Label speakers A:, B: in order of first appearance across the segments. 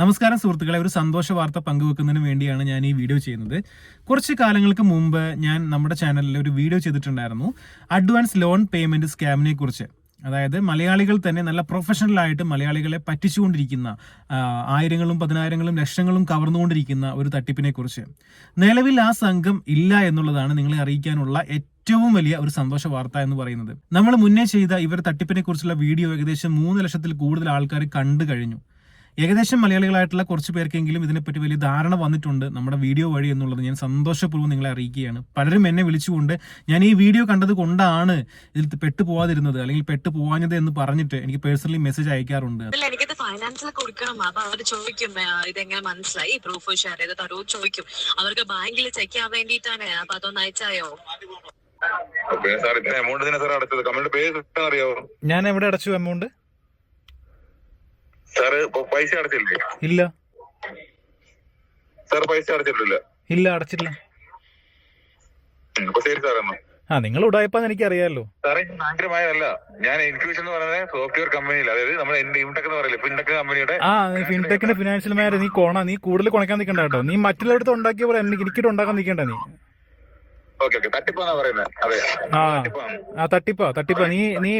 A: നമസ്കാരം സുഹൃത്തുക്കളെ. ഒരു സന്തോഷ വാർത്ത പങ്കുവെക്കുന്നതിന് വേണ്ടിയാണ് ഞാൻ ഈ വീഡിയോ ചെയ്യുന്നത്. കുറച്ച് കാലങ്ങൾക്ക് മുമ്പ് ഞാൻ നമ്മുടെ ചാനലിൽ ഒരു വീഡിയോ ചെയ്തിട്ടുണ്ടായിരുന്നു. അഡ്വാൻസ് ലോൺ പേയ്മെന്റ് സ്കാമിനെ കുറിച്ച്. അതായത് മലയാളികൾ തന്നെ നല്ല പ്രൊഫഷണൽ ആയിട്ട് മലയാളികളെ പറ്റിച്ചുകൊണ്ടിരിക്കുന്ന ആയിരങ്ങളും പതിനായിരങ്ങളും ലക്ഷങ്ങളും കവർന്നുകൊണ്ടിരിക്കുന്ന ഒരു തട്ടിപ്പിനെ കുറിച്ച്. നിലവിൽ ആ സംഘം ഇല്ല എന്നുള്ളതാണ് നിങ്ങളെ അറിയിക്കാനുള്ള ഏറ്റവും വലിയ ഒരു സന്തോഷ വാർത്ത എന്ന് പറയുന്നത്. നമ്മൾ മുന്നേ ചെയ്ത ഇവർ തട്ടിപ്പിനെ കുറിച്ചുള്ള വീഡിയോ ഏകദേശം മൂന്ന് ലക്ഷത്തിൽ കൂടുതൽ ആൾക്കാർ കണ്ടു കഴിഞ്ഞു. ഏകദേശം മലയാളികളായിട്ടുള്ള കുറച്ച് പേർക്കെങ്കിലും ഇതിനെപ്പറ്റി വലിയ ധാരണ വന്നിട്ടുണ്ട് നമ്മുടെ വീഡിയോ വഴി എന്നുള്ളത് ഞാൻ സന്തോഷപൂർവം നിങ്ങളെ അറിയിക്കുകയാണ്. പലരും എന്നെ വിളിച്ചുകൊണ്ട് ഞാൻ ഈ വീഡിയോ കണ്ടത് കൊണ്ടാണ് ഇതിൽ പെട്ടു പോവാതിരുന്നത് അല്ലെങ്കിൽ പെട്ടു പോവാഞ്ഞത് എന്ന് പറഞ്ഞിട്ട് എനിക്ക് പേഴ്സണലി മെസ്സേജ് അയക്കാറുണ്ട്.
B: അല്ല എനിക്കത് ഫൈനാൻസിൽ കൊടുക്കണം. അപ്പൊ അവർ ചോദിക്കും ഇതെങ്ങനെ മനസ്സിലായി? പ്രൂഫ് ഷെയർ ചെയ്ത് ചോദിക്കും. അവർക്ക് ബാങ്കിൽ ചെക്ക് ചെയ്യാൻ വേണ്ടിയിട്ടാണ്. അപ്പൊ അതൊന്ന് അയച്ചായോ?
A: ഞാൻ എവിടെ അടച്ചു എമൗണ്ട്
C: സാറ് പൈസ അടച്ചില്ലേ
A: ഇല്ല.
C: സാർ പൈസ അടച്ചിട്ടില്ല.
A: ഇല്ല അടച്ചിട്ടില്ല.
C: ഉം, അപ്പൊ ശരി സാർ എന്നാ.
A: ആ നിങ്ങൾ ഉടായ്പാന്ന് എനിക്ക് അറിയാമല്ലോ
C: സാറേ ഞാൻ ഭയങ്കരമായതല്ല. ഞാൻ ഇൻഫ്യൂഷൻ എന്ന് പറയുന്നത് സോഫ്റ്റ്വെയർ കമ്പനിയിൽ അതായത് നമ്മുടെ എന്ന് പറയില്ലേ ഫിൻടെക് കമ്പനിയുടെ
A: ആ ഫിൻടെക്കിന്റെ ഫിനാൻഷ്യൽ മാനേജർ നീ കോണ. നീ കൂടുതൽ കുണക്കാൻ നിൽക്കണ്ട കേട്ടോ. നീ മറ്റുള്ളവരുടെ ഉണ്ടാക്കിയ പോലെ എനിക്ക് എനിക്കിട്ട് ഉണ്ടാക്കാൻ നിൽക്കണ്ട നീ.
C: ഓക്കെ ഓക്കെ തട്ടിപ്പാന്നാ പറയുന്നത് അതെ.
A: ആ തട്ടിപ്പാ തട്ടിപ്പാ. നീ നീ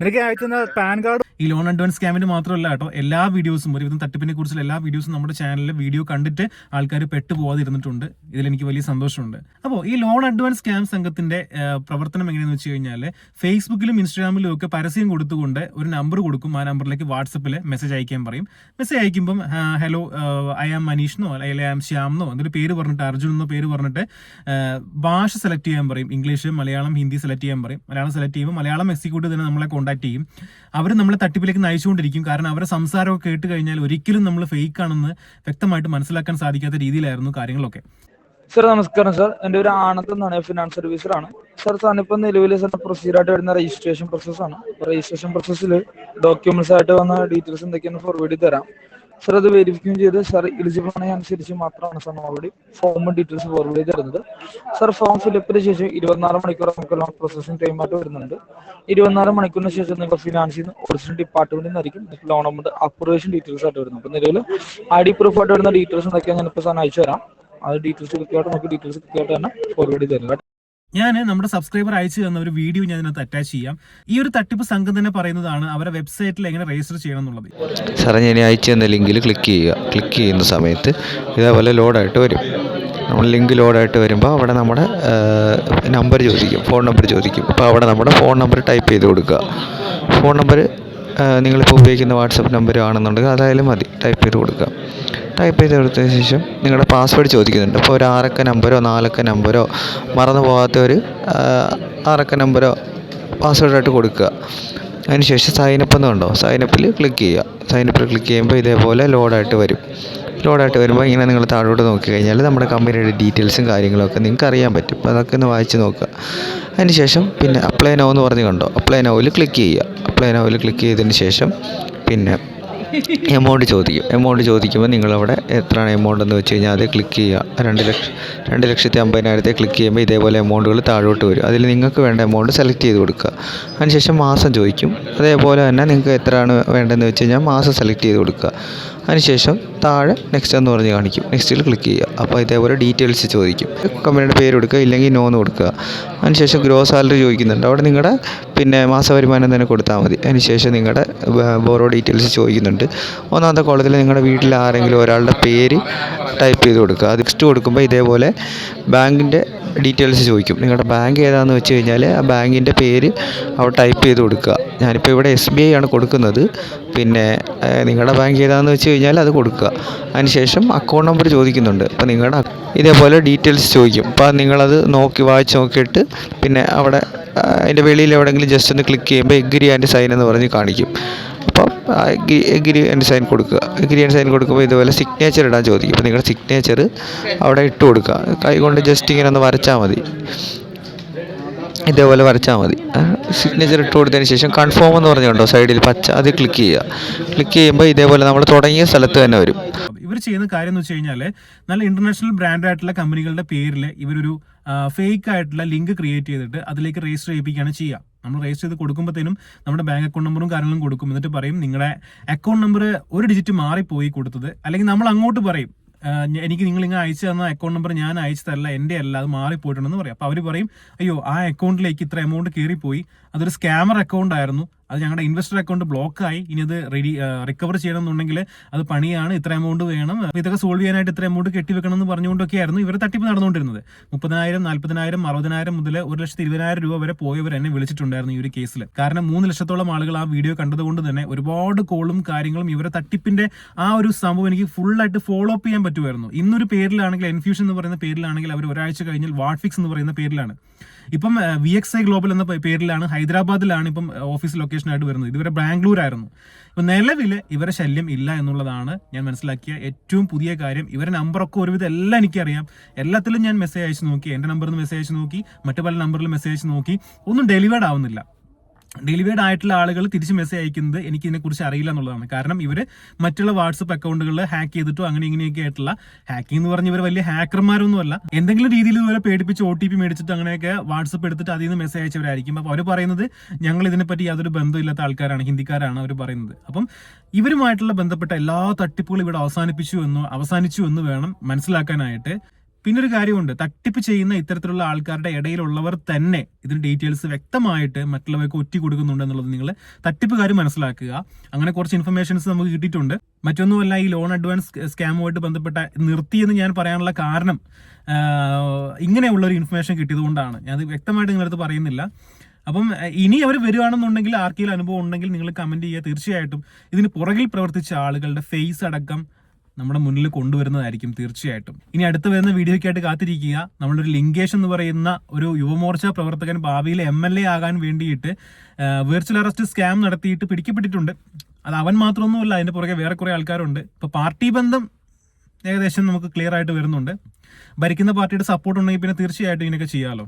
A: നിനക്ക് അയച്ചുന്ന പാൻ കാർഡ് ഈ ലോൺ അഡ്വാൻസ് സ്കാമിന് മാത്രമല്ല കേട്ടോ എല്ലാ വീഡിയോസും ഒരുവിധം തട്ടിപ്പിനെ കുറിച്ചുള്ള എല്ലാ വീഡിയോസും നമ്മുടെ ചാനലിൽ വീഡിയോ കണ്ടിട്ട് ആൾക്കാർ പെട്ടു പോവാതിരുന്നിട്ടുണ്ട്. ഇതിൽ എനിക്ക് വലിയ സന്തോഷമുണ്ട്. അപ്പോൾ ഈ ലോൺ അഡ്വാൻസ് സ്കാം സംഘത്തിന്റെ പ്രവർത്തനം എങ്ങനെയാണെന്ന് വെച്ച് കഴിഞ്ഞാൽ ഫേസ്ബുക്കിലും ഇൻസ്റ്റാഗ്രാമിലും ഒക്കെ പരസ്യം കൊടുത്തുകൊണ്ട് ഒരു നമ്പർ കൊടുക്കും. ആ നമ്പറിലേക്ക് വാട്സപ്പിൽ മെസ്സേജ് അയക്കാൻ പറയും. മെസ്സേജ് അയക്കുമ്പം ഹലോ ഐ ആം മനീഷ് അല്ലെങ്കിൽ ഐ ആം ശ്യാം എന്നോ എന്തൊരു പേര് പറഞ്ഞിട്ട് അർജുൻ എന്നോ പേര് പറഞ്ഞിട്ട് ഭാഷ സെലക്ട് ചെയ്യാൻ പറയും. ഇംഗ്ലീഷ് മലയാളം ഹിന്ദി സെലക്ട് ചെയ്യാൻ പറയും. മലയാളം സെലക്ട് ചെയ്യുമ്പോൾ മലയാളം എക്സിക്യൂട്ടീവ് തന്നെ നമ്മളെ കോൺടാക്ട് ചെയ്യും. അവർ നമ്മളെ തട്ടിപ്പിലേക്ക് നയിച്ചുകൊണ്ടിരിക്കും. കാരണം അവരുടെ സംസാരമൊക്കെ കേട്ട് കഴിഞ്ഞാൽ ഒരിക്കലും നമ്മൾ ഫേക്ക് ആണെന്ന് വ്യക്തമായിട്ട് മനസ്സിലാക്കാൻ സാധിക്കാത്ത രീതിയിലായിരുന്നു കാര്യങ്ങളൊക്കെ.
D: സർ നമസ്കാരം സർ എന്റെ ഒരു ആനന്ദ് എന്നാണ്. ഫിനാൻസ് സർവീസറാണ് സർ സാറിനിപ്പോൾ നിലവിൽ സാറിന് പ്രൊസീജിയർ ആയിട്ട് വരുന്ന രജിസ്ട്രേഷൻ പ്രോസസ്സാണ് രജിസ്ട്രേഷൻ പ്രോസസ്സിൽ ഡോക്യുമെന്റ്സ് ആയിട്ട് വന്ന ഡീറ്റെയിൽസ് എന്തൊക്കെയാണ് ഫോർവേഡ് ചെയ്ത് തരാം. സർ അത് വെരിഫിക്കും ചെയ്ത് സർ എലിജിബിൾ ആണെങ്കിൽ അനുസരിച്ച് മാത്രമാണ് സർ ഓൾറെഡി ഫോമും ഡീറ്റെയിൽസ് ഫോർവേഡ് ചെയ്ത് തരുന്നത്. സർ ഫോം ഫിലപ്പിന് ശേഷം ഇരുപത്തിനാല് മണിക്കൂർ നമുക്ക് ലോൺ പ്രോസസ്സിംഗ് ടൈം ആയിട്ട് വരുന്നുണ്ട്. ഇരുപത്തിനാല് മണിക്കൂറിന് ശേഷം നിങ്ങൾ ഫിനാൻസിൽ നിന്ന് ഒറിജിനൽ ഡിപ്പാർട്ട്മെന്റിൽ നിന്നായിരിക്കും ലോൺ അമൗണ്ട് അപ്രൂവേഷൻ ഡീറ്റെയിൽസ് ആയിട്ട് വരുന്നത്. അപ്പോൾ നിലവിൽ ഐ ഡി പ്രൂഫ് ആയിട്ട് വരുന്ന ഡീറ്റെയിൽസ് എന്തൊക്കെയാണ് ഞാനിപ്പോൾ സാറിന് അയച്ചു തരാം അത് ഡീറ്റെയിൽസ് കൃത്യമായിട്ട് നമുക്ക് ഡീറ്റെയിൽസ് കൃത്യമായിട്ട് തന്നെ ഫോർവേഡ് ചെയ്ത് തരും. കേട്ടോ.
A: ഞാൻ നമ്മുടെ സബ്സ്ക്രൈബർ അയച്ചു തന്ന ഒരു വീഡിയോ ഞാൻ ഇതിനകത്ത് അറ്റാച്ച് ചെയ്യാം. ഈ ഒരു തട്ടിപ്പ് സംഘം തന്നെ പറയുന്നതാണ് അവരുടെ വെബ്സൈറ്റിൽ എങ്ങനെ രജിസ്റ്റർ ചെയ്യണം എന്നുള്ളത്
E: സാറേ ഞാൻ അയച്ചു തന്ന ലിങ്കിൽ ക്ലിക്ക് ചെയ്യുക. ക്ലിക്ക് ചെയ്യുന്ന സമയത്ത് ഇതേപോലെ ലോഡായിട്ട് വരും. നമ്മൾ ലിങ്ക് ലോഡായിട്ട് വരുമ്പോൾ അവിടെ നമ്മുടെ നമ്പർ ചോദിക്കും. ഫോൺ നമ്പർ ചോദിക്കും. അപ്പോൾ അവിടെ നമ്മുടെ ഫോൺ നമ്പർ ടൈപ്പ് ചെയ്ത് കൊടുക്കുക. ഫോൺ നമ്പർ നിങ്ങളിപ്പോൾ ഉപയോഗിക്കുന്ന വാട്സപ്പ് നമ്പർ ആണെന്നുണ്ടെങ്കിൽ അതായാലും മതി. ടൈപ്പ് ചെയ്ത് കൊടുക്കുക. ടൈപ്പ് ചെയ്ത് കൊടുത്തതിന് ശേഷം നിങ്ങളുടെ പാസ്വേഡ് ചോദിക്കുന്നുണ്ട്. അപ്പോൾ ഒരു ആറക്ക നമ്പരോ നാലക്ക നമ്പരോ മറന്നു പോകാത്ത ഒരു ആറക്ക നമ്പരോ പാസ്വേഡായിട്ട് കൊടുക്കുക. അതിനുശേഷം സൈനപ്പ് എന്ന് കണ്ടോ സൈനപ്പിൽ ക്ലിക്ക് ചെയ്യുക. സൈനപ്പിൽ ക്ലിക്ക് ചെയ്യുമ്പോൾ ഇതേപോലെ ലോഡായിട്ട് വരും. ലോഡായിട്ട് വരുമ്പോൾ ഇങ്ങനെ നിങ്ങൾ താഴോട്ട് നോക്കി കഴിഞ്ഞാൽ നമ്മുടെ കമ്പനിയുടെ ഡീറ്റെയിൽസും കാര്യങ്ങളൊക്കെ നിങ്ങൾക്ക് അറിയാൻ പറ്റും. അപ്പോൾ അതൊക്കെ ഒന്ന് വായിച്ച് നോക്കുക. അതിനുശേഷം പിന്നെ അപ്ലൈ നോ എന്ന് പറഞ്ഞ് കണ്ടോ അപ്ലൈ നോവിൽ ക്ലിക്ക് ചെയ്യുക. അപ്ലൈ നോവിൽ ക്ലിക്ക് ചെയ്തതിന് ശേഷം പിന്നെ എമൗണ്ട് ചോദിക്കും. എമൗണ്ട് ചോദിക്കുമ്പോൾ നിങ്ങളവിടെ എത്രയാണ് എമൗണ്ട് എന്ന് വെച്ച് കഴിഞ്ഞാൽ അത് ക്ലിക്ക് ചെയ്യുക. രണ്ട് ലക്ഷം രണ്ട് ലക്ഷത്തി അമ്പതിനായിരത്തെ ക്ലിക്ക് ചെയ്യുമ്പോൾ ഇതേപോലെ എമൗണ്ടുകൾ താഴോട്ട് വരും. അതിൽ നിങ്ങൾക്ക് വേണ്ട എമൗണ്ട് സെലക്ട് ചെയ്ത് കൊടുക്കുക. അതിനുശേഷം മാസം ചോദിക്കും. അതേപോലെ തന്നെ നിങ്ങൾക്ക് എത്രയാണ് വേണ്ടതെന്ന് വെച്ച് കഴിഞ്ഞാൽ മാസം സെലക്ട് ചെയ്ത് കൊടുക്കുക. അതിനുശേഷം താഴെ നെക്സ്റ്റ് എന്ന് പറഞ്ഞ് കാണിക്കും. നെക്സ്റ്റിൽ ക്ലിക്ക് ചെയ്യുക. അപ്പോൾ ഇതേപോലെ ഡീറ്റെയിൽസ് ചോദിക്കും. കമ്പനിയുടെ പേര് കൊടുക്കുക ഇല്ലെങ്കിൽ നോന്ന് കൊടുക്കുക. അതിനുശേഷം ഗ്രോ സാലറി ചോദിക്കുന്നുണ്ട്. അവിടെ നിങ്ങളുടെ പിന്നെ മാസ വരുമാനം തന്നെ കൊടുത്താൽ മതി. അതിനുശേഷം നിങ്ങളുടെ ബോറോ ഡീറ്റെയിൽസ് ചോദിക്കുന്നുണ്ട്. ഒന്നാമത്തെ കോളത്തിൽ നിങ്ങളുടെ വീട്ടിൽ ആരെങ്കിലും ഒരാളുടെ പേര് ടൈപ്പ് ചെയ്ത് കൊടുക്കുക. അത് നെക്സ്റ്റ് കൊടുക്കുമ്പോൾ ഇതേപോലെ ബാങ്കിന്റെ ഡീറ്റെയിൽസ് ചോദിക്കും. നിങ്ങളുടെ ബാങ്ക് ഏതാണെന്ന് വെച്ച് കഴിഞ്ഞാൽ ആ ബാങ്കിന്റെ പേര് അവിടെ ടൈപ്പ് ചെയ്ത് കൊടുക്കുക. ഞാനിപ്പോൾ ഇവിടെ എസ് ബി ഐ ആണ് കൊടുക്കുന്നത്. പിന്നെ നിങ്ങളുടെ ബാങ്ക് ഏതാണെന്ന് വെച്ച് കഴിഞ്ഞാൽ അത് കൊടുക്കുക. അതിനുശേഷം അക്കൗണ്ട് നമ്പർ ചോദിക്കുന്നുണ്ട്. അപ്പോൾ നിങ്ങളുടെ ഇതേപോലെ ഡീറ്റെയിൽസ് ചോദിക്കും. അപ്പോൾ നിങ്ങളത് നോക്കി വായിച്ച് നോക്കിയിട്ട് പിന്നെ അവിടെ അതിന്റെ വെളിയിൽ എവിടെയെങ്കിലും ജസ്റ്റ് ഒന്ന് ക്ലിക്ക് ചെയ്യുമ്പോൾ എഗ്രി ആൻഡ് സൈൻ എന്ന് പറഞ്ഞ് കാണിക്കും. അപ്പം എഗ്രി ആൻഡ് സൈൻ കൊടുക്കുക. എഗ്രി ആൻഡ് സൈൻ കൊടുക്കുമ്പോൾ ഇതുപോലെ സിഗ്നേച്ചർ ഇടാൻ ചോദിക്കും. അപ്പോൾ നിങ്ങളുടെ സിഗ്നേച്ചർ അവിടെ ഇട്ട് കൊടുക്കുക. കൈ കൊണ്ട് ജസ്റ്റ് ഇങ്ങനെ ഒന്ന് വരച്ചാൽ മതി. ഇതേപോലെ വരച്ചാൽ മതി. സിഗ്നേച്ചർ ഇട്ട് കൊടുത്തതിന് ശേഷം കൺഫേം എന്ന് പറഞ്ഞുകൊണ്ടോ സൈഡിൽ പച്ച. അത് ക്ലിക്ക് ചെയ്യുക. ക്ലിക്ക് ചെയ്യുമ്പോൾ ഇതേപോലെ നമ്മൾ തുടങ്ങിയ സ്ഥലത്ത് തന്നെ വരും.
A: ഇവർ ചെയ്യുന്ന കാര്യം എന്ന് വെച്ച് കഴിഞ്ഞാൽ നല്ല ഇന്റർനാഷണൽ ബ്രാൻഡ് ആയിട്ടുള്ള കമ്പനികളുടെ പേരിൽ ഇവരൊരു ഫേക്ക് ആയിട്ടുള്ള ലിങ്ക് ക്രിയേറ്റ് ചെയ്തിട്ട് അതിലേക്ക് രജിസ്റ്റർ ചെയ്യിപ്പിക്കുകയാണ് ചെയ്യുക. നമ്മൾ രജിസ്റ്റർ ചെയ്ത് കൊടുക്കുമ്പോഴത്തേനും നമ്മുടെ ബാങ്ക് അക്കൗണ്ട് നമ്പറും കാര്യങ്ങളും കൊടുക്കും. എന്നിട്ട് പറയും നിങ്ങളുടെ അക്കൗണ്ട് നമ്പർ ഒരു ഡിജിറ്റ് മാറിപ്പോയി കൊടുത്തത്. അല്ലെങ്കിൽ നമ്മൾ അങ്ങോട്ട് പറയും എനിക്ക് നിങ്ങൾ ഇങ്ങനെ അയച്ചു തന്ന അക്കൗണ്ട് നമ്പർ ഞാൻ അയച്ചതല്ല എന്റെ അല്ല അത് മാറിപ്പോയിട്ടുണ്ടെന്ന് പറയും. അപ്പോൾ അവർ പറയും അയ്യോ ആ അക്കൗണ്ടിലേക്ക് ഇത്ര എമൗണ്ട് കയറിപ്പോയി. അതൊരു സ്കാമർ അക്കൗണ്ട് ആയിരുന്നു. അത് ഞങ്ങളുടെ ഇൻവെസ്റ്റർ അക്കൗണ്ട് ബ്ലോക്ക് ആയി. ഇനി അത് റെഡി റിക്കവർ ചെയ്യണമെന്നുണ്ടെങ്കിൽ അത് പണിയാണ് ഇത്ര എമൗണ്ട് വേണം. ഇതൊക്കെ സോൾവ് ചെയ്യാനായിട്ട് ഇത്ര എമൗണ്ട് കെട്ടിവെക്കണം എന്ന് പറഞ്ഞുകൊണ്ടൊക്കെ ആയിരുന്നു ഇവർ തട്ടിപ്പ് നടന്നുകൊണ്ടിരുന്നത് മുപ്പതിനായിരം നാൽപ്പതിനായിരം അറുപതിനായിരം മുതൽ ഒരു ലക്ഷത്തി ഇരുപതിനായിരം രൂപ വരെ പോയവർ എന്നെ വിളിച്ചിട്ടുണ്ടായിരുന്നു ഈ ഒരു കേസിൽ കാരണം മൂന്ന് ലക്ഷത്തോളം ആളുകൾ ആ വീഡിയോ കണ്ടതുകൊണ്ട് തന്നെ ഒരുപാട് കോളും കാര്യങ്ങളും ഇവരെ തട്ടിപ്പിന്റെ ആ ഒരു സംഭവം എനിക്ക് ഫുള്ളായിട്ട് ഫോളോ അപ്പ് ചെയ്യാൻ പറ്റുമായിരുന്നു. ഇന്നൊരു പേരിലാണെങ്കിൽ എൻഫ്യൂഷൻ എന്ന് പറയുന്ന പേരിലാണെങ്കിൽ അവർ ഒരാഴ്ച കഴിഞ്ഞാൽ വാട്ട്ഫിക്സ് എന്ന് പറയുന്ന പേരിലാണ്. ഇപ്പം വി എക്സ് ഐ ഗ്ലോബൽ എന്ന പേരിലാണ് ഹൈദരാബാദിലാണ് ഇപ്പം ഓഫീസ് ലൊക്കേഷൻ ആയിട്ട് വരുന്നത്. ഇതുവരെ ബാംഗ്ലൂർ ആയിരുന്നു ഇപ്പം നിലവിൽ ഇവരെ ശല്യം ഇല്ല എന്നുള്ളതാണ് ഞാൻ മനസ്സിലാക്കിയ ഏറ്റവും പുതിയ കാര്യം. ഇവരെ നമ്പറൊക്കെ ഒരുവിധം എല്ലാം എനിക്കറിയാം. എല്ലാത്തിലും ഞാൻ മെസ്സേജ് അയച്ചു നോക്കി. എന്റെ നമ്പറിൽ നിന്ന് മെസ്സേജ് അയച്ചു നോക്കി. മറ്റു പല നമ്പറിൽ മെസ്സേജ് നോക്കി. ഒന്നും ഡെലിവേർഡ് ആവുന്നില്ല. ഡെലിവേർഡ് ആയിട്ടുള്ള ആളുകൾ തിരിച്ച് മെസ്സേജ് അയക്കുന്നത് എനിക്ക് ഇതിനെക്കുറിച്ച് അറിയില്ല എന്നുള്ളതാണ്. കാരണം ഇവർ മറ്റുള്ള വാട്സപ്പ് അക്കൗണ്ടുകളിൽ ഹാക്ക് ചെയ്തിട്ടോ അങ്ങനെ ഇങ്ങനെയൊക്കെ ആയിട്ടുള്ള ഹാക്കിംഗ് എന്ന് പറഞ്ഞ് ഇവർ വലിയ ഹാക്കർമാരൊന്നുമല്ല എന്തെങ്കിലും രീതിയിൽ ഇതുവരെ പേടിപ്പിച്ച് ഒ ടി പി മേടിച്ചിട്ട് അങ്ങനെയൊക്കെ വാട്സപ്പ് എടുത്തിട്ട് അതിൽ നിന്ന് മെസ്സേജ് അയച്ചവരായിരിക്കും. അപ്പോൾ അവർ പറയുന്നത് ഞങ്ങൾ ഇതിനെപ്പറ്റി യാതൊരു ബന്ധമില്ലാത്ത ആൾക്കാരാണ് ഹിന്ദിക്കാരാണ് അവർ പറയുന്നത്. അപ്പം ഇവരുമായിട്ടുള്ള ബന്ധപ്പെട്ട എല്ലാ തട്ടിപ്പുകളും ഇവിടെ അവസാനിപ്പിച്ചു എന്നോ അവസാനിച്ചു എന്ന് വേണം മനസ്സിലാക്കാനായിട്ട്. പിന്നെ ഒരു കാര്യമുണ്ട്. തട്ടിപ്പ് ചെയ്യുന്ന ഇത്തരത്തിലുള്ള ആൾക്കാരുടെ ഇടയിലുള്ളവർ തന്നെ ഇതിന് ഡീറ്റെയിൽസ് വ്യക്തമായിട്ട് മറ്റുള്ളവർക്ക് ഒറ്റി കൊടുക്കുന്നുണ്ട് എന്നുള്ളത് നിങ്ങൾ തട്ടിപ്പുകാർ മനസ്സിലാക്കുക. അങ്ങനെ കുറച്ച് ഇൻഫർമേഷൻസ് നമുക്ക് കിട്ടിയിട്ടുണ്ട്. മറ്റൊന്നുമല്ല ഈ ലോൺ അഡ്വാൻസ് സ്കാമുമായിട്ട് ബന്ധപ്പെട്ട നിർത്തിയെന്ന് ഞാൻ പറയാനുള്ള കാരണം ഇങ്ങനെയുള്ള ഒരു ഇൻഫർമേഷൻ കിട്ടിയതുകൊണ്ടാണ് ഞാൻ വ്യക്തമായിട്ട് നിങ്ങളടുത്ത് പറയുന്നില്ല. അപ്പം ഇനി അവർ വരുവാണെന്നുണ്ടെങ്കിൽ ആർക്കെങ്കിലും അനുഭവം ഉണ്ടെങ്കിൽ നിങ്ങൾ കമന്റ് ചെയ്യുക. തീർച്ചയായിട്ടും ഇതിന് പുറകിൽ പ്രവർത്തിച്ച ആളുകളുടെ ഫേസ് അടക്കം നമ്മുടെ മുന്നിൽ കൊണ്ടുവരുന്നതായിരിക്കും തീർച്ചയായിട്ടും. ഇനി അടുത്ത് വരുന്ന വീഡിയോയ്ക്കായിട്ട് കാത്തിരിക്കുക. നമ്മളൊരു ലിങ്കേഷ് എന്ന് പറയുന്ന ഒരു യുവമോർച്ച പ്രവർത്തകൻ ഭാവിയിൽ എം എൽ എ ആകാൻ വേണ്ടിയിട്ട് വെർച്വൽ അറസ്റ്റ് സ്കാം നടത്തിയിട്ട് പിടിക്കപ്പെട്ടിട്ടുണ്ട്. അത് അവൻ മാത്രമൊന്നുമല്ല അതിന്റെ പുറകെ വേറെ കുറെ ആൾക്കാരുണ്ട്. ഇപ്പൊ പാർട്ടി ബന്ധം ഏകദേശം നമുക്ക് ക്ലിയർ ആയിട്ട് വരുന്നുണ്ട്. ഭരിക്കുന്ന പാർട്ടിയുടെ സപ്പോർട്ട് ഉണ്ടെങ്കിൽ പിന്നെ തീർച്ചയായിട്ടും ഇതിനൊക്കെ ചെയ്യാമല്ലോ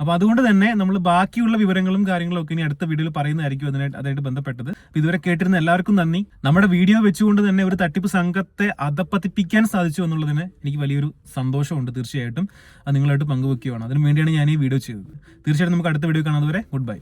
A: അപ്പോൾ അതുകൊണ്ട് തന്നെ നമ്മൾ ബാക്കിയുള്ള വിവരങ്ങളും കാര്യങ്ങളും ഒക്കെ ഇനി അടുത്ത വീഡിയോയിൽ പറയുന്നതായിരിക്കും അതിനായിട്ട് അതായിട്ട് ബന്ധപ്പെട്ടത്. ഇതുവരെ കേട്ടിരുന്ന എല്ലാവർക്കും നന്ദി. നമ്മുടെ വീഡിയോ വെച്ചുകൊണ്ട് തന്നെ ഒരു തട്ടിപ്പ് സംഘത്തെ അധപ്പതിപ്പിക്കാൻ സാധിച്ചു എന്നുള്ളതിന് എനിക്ക് വലിയൊരു സന്തോഷമുണ്ട് തീർച്ചയായിട്ടും. അത് നിങ്ങളായിട്ട് പങ്കുവെക്കുകയാണ്. അതിനു വേണ്ടിയാണ് ഞാൻ ഈ വീഡിയോ ചെയ്തത്. തീർച്ചയായിട്ടും നമുക്ക് അടുത്ത വീഡിയോ കാണാതെ വരെ ഗുഡ് ബൈ.